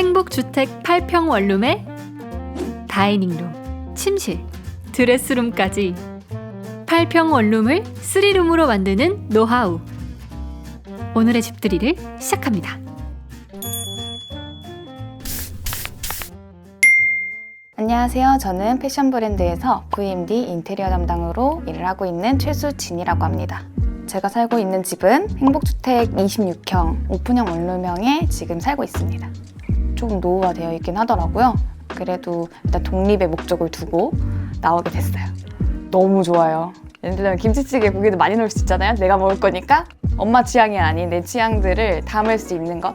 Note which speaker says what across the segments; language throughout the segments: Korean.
Speaker 1: 행복주택 8평 원룸에 다이닝룸, 침실, 드레스룸까지 8평 원룸을 3룸으로 만드는 노하우. 오늘의 집들이를 시작합니다.
Speaker 2: 안녕하세요. 저는 패션 브랜드에서 VMD 인테리어 담당으로 일을 하고 있는 최수진이라고 합니다. 제가 살고 있는 집은 행복주택 26형 오픈형 원룸형에 지금 살고 있습니다. 좀 노후화 되어 있긴 하더라고요. 그래도 일단 독립의 목적을 두고 나오게 됐어요. 너무 좋아요. 예를 들면 김치찌개 고기도 많이 넣을 수 있잖아요. 내가 먹을 거니까 엄마 취향이 아닌 내 취향들을 담을 수 있는 것.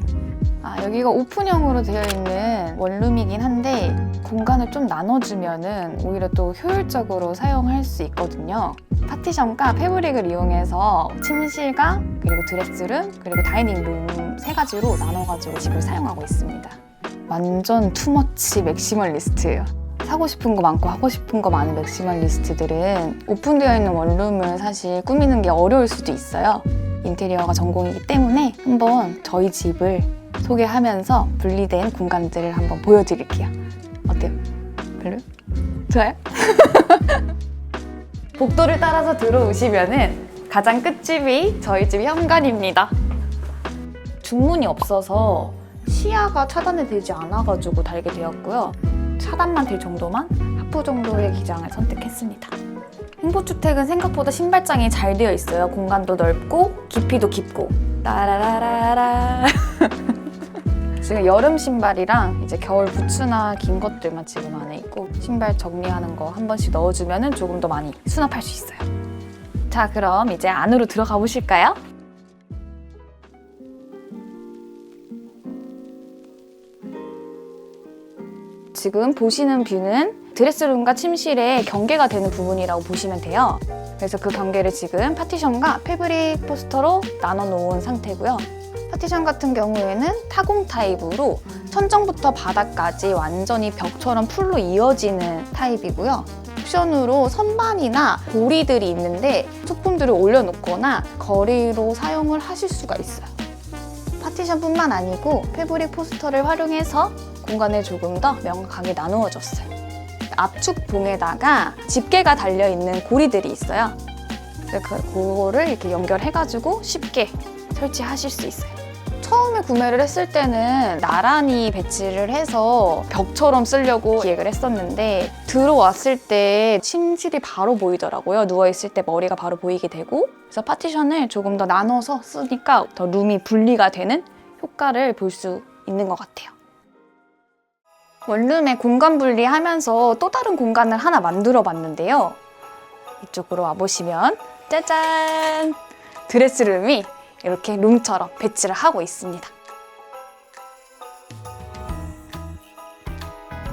Speaker 2: 아, 여기가 오픈형으로 되어 있는 원룸이긴 한데 공간을 좀 나눠주면은 오히려 또 효율적으로 사용할 수 있거든요. 파티션과 패브릭을 이용해서 침실과 그리고 드레스룸 그리고 다이닝룸 세 가지로 나눠가지고 집을 사용하고 있습니다. 완전 투머치 맥시멀리스트예요. 사고 싶은 거 많고 하고 싶은 거 많은 맥시멀리스트들은 오픈되어 있는 원룸을 사실 꾸미는 게 어려울 수도 있어요. 인테리어가 전공이기 때문에 한번 저희 집을 소개하면서 분리된 공간들을 한번 보여드릴게요. 어때요? 별로? 좋아요? 복도를 따라서 들어오시면은 가장 끝집이 저희 집 현관입니다. 중문이 없어서 시야가 차단이 되지 않아가지고 달게 되었고요. 차단만 될 정도만 하프 정도의 기장을 선택했습니다. 행복주택은 생각보다 신발장이 잘 되어 있어요. 공간도 넓고 깊이도 깊고. 따라라라라. 지금 여름 신발이랑 이제 겨울 부츠나 긴 것들만 지금 안에 있고 신발 정리하는 거 한 번씩 넣어주면 조금 더 많이 수납할 수 있어요. 자, 그럼 이제 안으로 들어가 보실까요? 지금 보시는 뷰는 드레스룸과 침실의 경계가 되는 부분이라고 보시면 돼요. 그래서 그 경계를 지금 파티션과 패브릭 포스터로 나눠 놓은 상태고요. 파티션 같은 경우에는 타공 타입으로 천정부터 바닥까지 완전히 벽처럼 풀로 이어지는 타입이고요. 옵션으로 선반이나 고리들이 있는데 소품들을 올려놓거나 거리로 사용을 하실 수가 있어요. 파티션뿐만 아니고 패브릭 포스터를 활용해서 공간을 조금 더 명확하게 나누어줬어요. 압축 봉에다가 집게가 달려 있는 고리들이 있어요. 그거를 이렇게 연결해가지고 쉽게 설치하실 수 있어요. 처음에 구매를 했을 때는 나란히 배치를 해서 벽처럼 쓰려고 기획을 했었는데 들어왔을 때 침실이 바로 보이더라고요. 누워있을 때 머리가 바로 보이게 되고 그래서 파티션을 조금 더 나눠서 쓰니까 더 룸이 분리가 되는 효과를 볼 수 있는 것 같아요. 원룸에 공간 분리하면서 또 다른 공간을 하나 만들어 봤는데요. 이쪽으로 와보시면 짜잔! 드레스룸이 이렇게 룸처럼 배치를 하고 있습니다.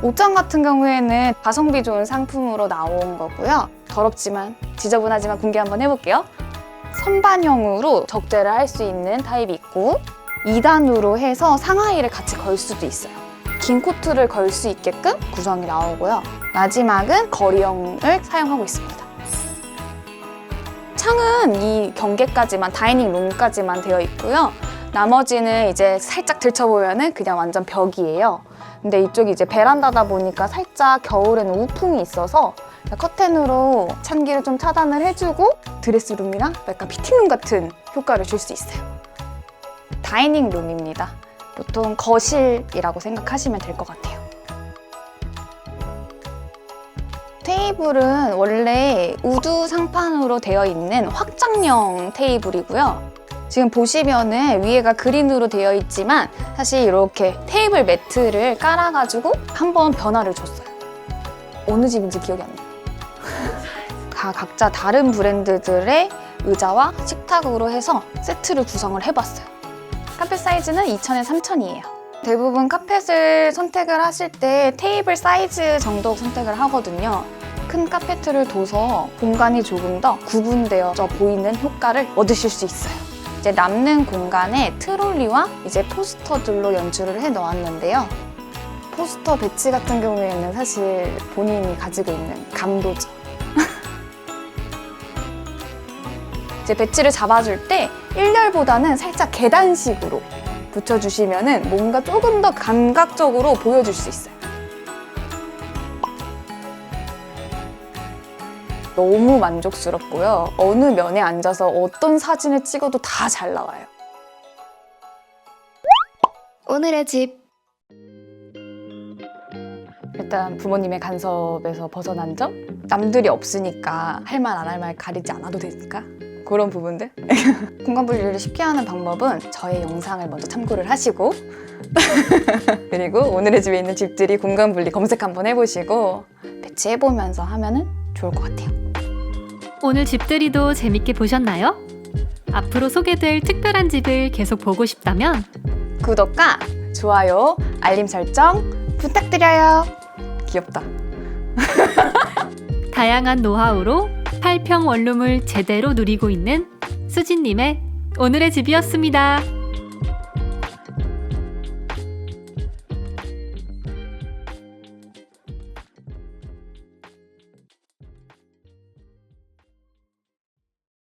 Speaker 2: 옷장 같은 경우에는 가성비 좋은 상품으로 나온 거고요. 더럽지만 지저분하지만 공개 한번 해볼게요. 선반형으로 적재를 할 수 있는 타입이 있고 2단으로 해서 상하이를 같이 걸 수도 있어요. 긴 코트를 걸 수 있게끔 구성이 나오고요. 마지막은 거리형을 사용하고 있습니다. 창은 이 경계까지만 다이닝 룸까지만 되어 있고요. 나머지는 이제 살짝 들춰보면은 그냥 완전 벽이에요. 근데 이쪽이 이제 베란다다 보니까 살짝 겨울에는 우풍이 있어서 커튼으로 찬기를 좀 차단을 해주고 드레스룸이랑 약간 피팅룸 같은 효과를 줄 수 있어요. 다이닝 룸입니다. 보통 거실이라고 생각하시면 될 것 같아요. 테이블은 원래 우드 상판으로 되어 있는 확장형 테이블이고요. 지금 보시면은 위에가 그린으로 되어 있지만 사실 이렇게 테이블 매트를 깔아가지고 한번 변화를 줬어요. 어느 집인지 기억이 안 나요. 다 각자 다른 브랜드들의 의자와 식탁으로 해서 세트를 구성을 해봤어요. 카펫 사이즈는 2,000에 3,000이에요. 대부분 카펫을 선택을 하실 때 테이블 사이즈 정도 선택을 하거든요. 큰 카페트를 둬서 공간이 조금 더 구분되어져 보이는 효과를 얻으실 수 있어요. 이제 남는 공간에 트롤리와 이제 포스터들로 연출을 해 놓았는데요. 포스터 배치 같은 경우에는 사실 본인이 가지고 있는 감도죠. 이제 배치를 잡아줄 때 일렬보다는 살짝 계단식으로 붙여주시면은 뭔가 조금 더 감각적으로 보여줄 수 있어요. 너무 만족스럽고요. 어느 면에 앉아서 어떤 사진을 찍어도 다 잘 나와요.
Speaker 3: 오늘의 집
Speaker 2: 일단 부모님의 간섭에서 벗어난 점? 남들이 없으니까 할 말 안 할 말 가리지 않아도 되니까 그런 부분들 공간 분리를 쉽게 하는 방법은 저의 영상을 먼저 참고를 하시고 그리고 오늘의 집에 있는 집들이 공간 분리 검색 한번 해보시고 배치해보면서 하면은 좋을 것 같아요
Speaker 1: 오늘 집들이도 재밌게 보셨나요? 앞으로 소개될 특별한 집을 계속 보고 싶다면
Speaker 2: 구독과 좋아요, 알림 설정 부탁드려요 귀엽다
Speaker 1: 다양한 노하우로 8평 원룸을 제대로 누리고 있는 수진님의 오늘의 집이었습니다.